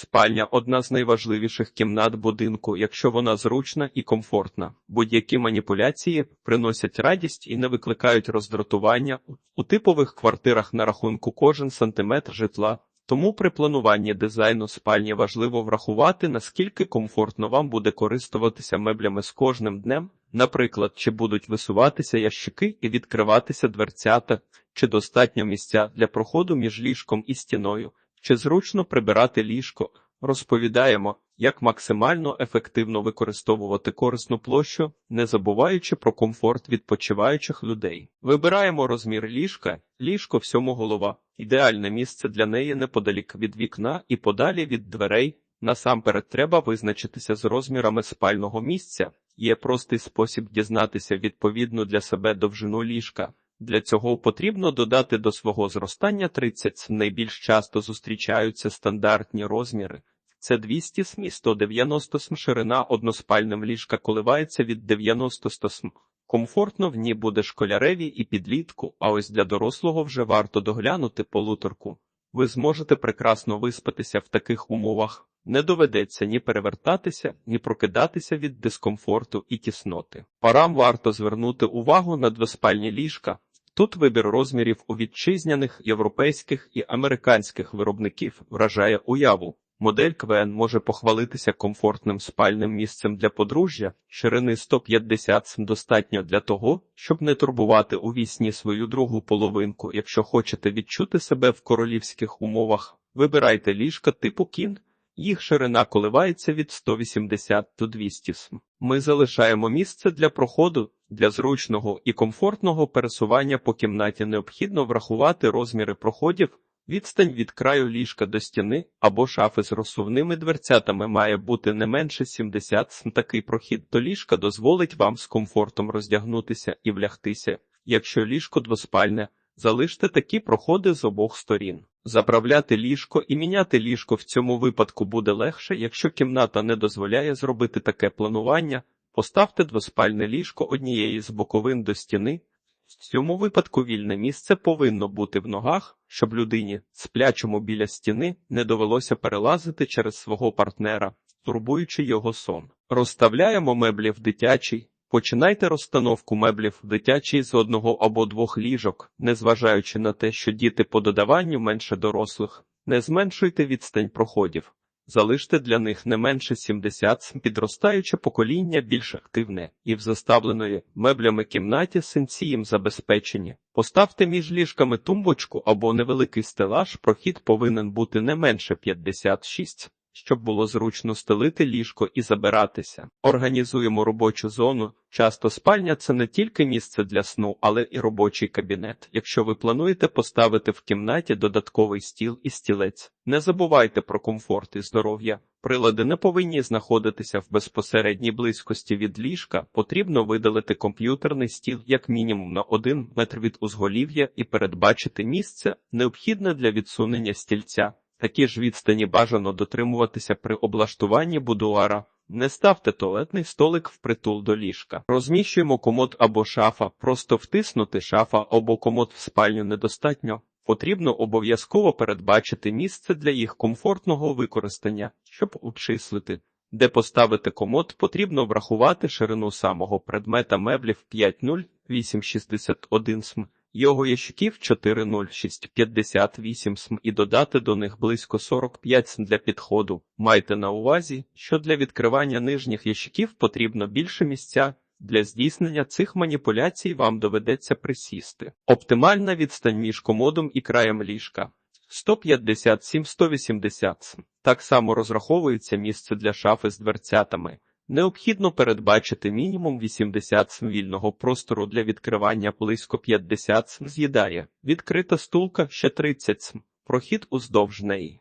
Спальня одна з найважливіших кімнат будинку, якщо вона зручна і комфортна. Будь-які маніпуляції приносять радість і не викликають роздратування у типових квартирах на рахунку кожен сантиметр житла. Тому при плануванні дизайну спальні важливо врахувати, наскільки комфортно вам буде користуватися меблями з кожним днем, наприклад, чи будуть висуватися ящики і відкриватися дверцята, чи достатньо місця для проходу між ліжком і стіною, чи зручно прибирати ліжко. Розповідаємо, як максимально ефективно використовувати корисну площу, не забуваючи про комфорт відпочиваючих людей. Вибираємо розмір ліжка, ліжко всьому голова, ідеальне місце для неї неподалік від вікна і подалі від дверей. Насамперед треба визначитися з розмірами спального місця. Є простий спосіб дізнатися відповідну для себе довжину ліжка. Для цього потрібно додати до свого зростання 30. Найбільш часто зустрічаються стандартні розміри. Це 200 см і 190 см. Ширина односпальним ліжка коливається від 90 см. Комфортно в ній буде школяреві і підлітку, а ось для дорослого вже варто доглянути полуторку. Ви зможете прекрасно виспатися в таких умовах. Не доведеться ні перевертатися, ні прокидатися від дискомфорту і тісноти. Парам варто звернути увагу на двоспальні ліжка. Тут вибір розмірів у вітчизняних, європейських і американських виробників вражає уяву. Модель КВН може похвалитися комфортним спальним місцем для подружжя, ширини 150 см достатньо для того, щоб не турбувати у вісні свою другу половинку. Якщо хочете відчути себе в королівських умовах, вибирайте ліжка типу кін. Їх ширина коливається від 180 до 200 см. Ми залишаємо місце для проходу, для зручного і комфортного пересування по кімнаті необхідно врахувати розміри проходів, відстань від краю ліжка до стіни або шафи з розсувними дверцятами має бути не менше 70 см. Такий прохід до ліжка дозволить вам з комфортом роздягнутися і влягтися. Якщо ліжко двоспальне, залиште такі проходи з обох сторін. Заправляти ліжко і міняти ліжко в цьому випадку буде легше, якщо кімната не дозволяє зробити таке планування, поставте двоспальне ліжко однієї з боковин до стіни. В цьому випадку вільне місце повинно бути в ногах, щоб людині, сплячому біля стіни, не довелося перелазити через свого партнера, турбуючи його сон. Розставляємо меблі в дитячий. Починайте розстановку меблів дитячий з одного або двох ліжок, незважаючи на те, що діти по додаванню менше дорослих, не зменшуйте відстань проходів, залиште для них не менше 70 підростаюче покоління більш активне і в заставленої меблями кімнаті сенсієм забезпечені. Поставте між ліжками тумбочку або невеликий стелаж, прохід повинен бути не менше 56 щоб було зручно стелити ліжко і забиратися. Організуємо робочу зону. Часто спальня це не тільки місце для сну, але і робочий кабінет. Якщо ви плануєте поставити в кімнаті додатковий стіл і стілець, не забувайте про комфорт і здоров'я. Прилади не повинні знаходитися в безпосередній близькості від ліжка. Потрібно видалити комп'ютерний стіл як мінімум на один метр від узголів'я і передбачити місце, необхідне для відсунення стільця. Такі ж відстані бажано дотримуватися при облаштуванні будуара. Не ставте туалетний столик впритул до ліжка. Розміщуємо комод або шафа, просто втиснути шафа або комод в спальню недостатньо. Потрібно обов'язково передбачити місце для їх комфортного використання, щоб обчислити. Де поставити комод, потрібно врахувати ширину самого предмета меблів 5,0, 8,61 см його ящиків 40658 см і додати до них близько 45 см для підходу. Майте на увазі, що для відкривання нижніх ящиків потрібно більше місця. Для здійснення цих маніпуляцій вам доведеться присісти. Оптимальна відстань між комодом і краєм ліжка 157-180 см. Так само розраховується місце для шафи з дверцятами. Необхідно передбачити мінімум 80 см вільного простору для відкривання близько 50 см з'їдає. Відкрита стулка ще 30 см. Прохід уздовж неї.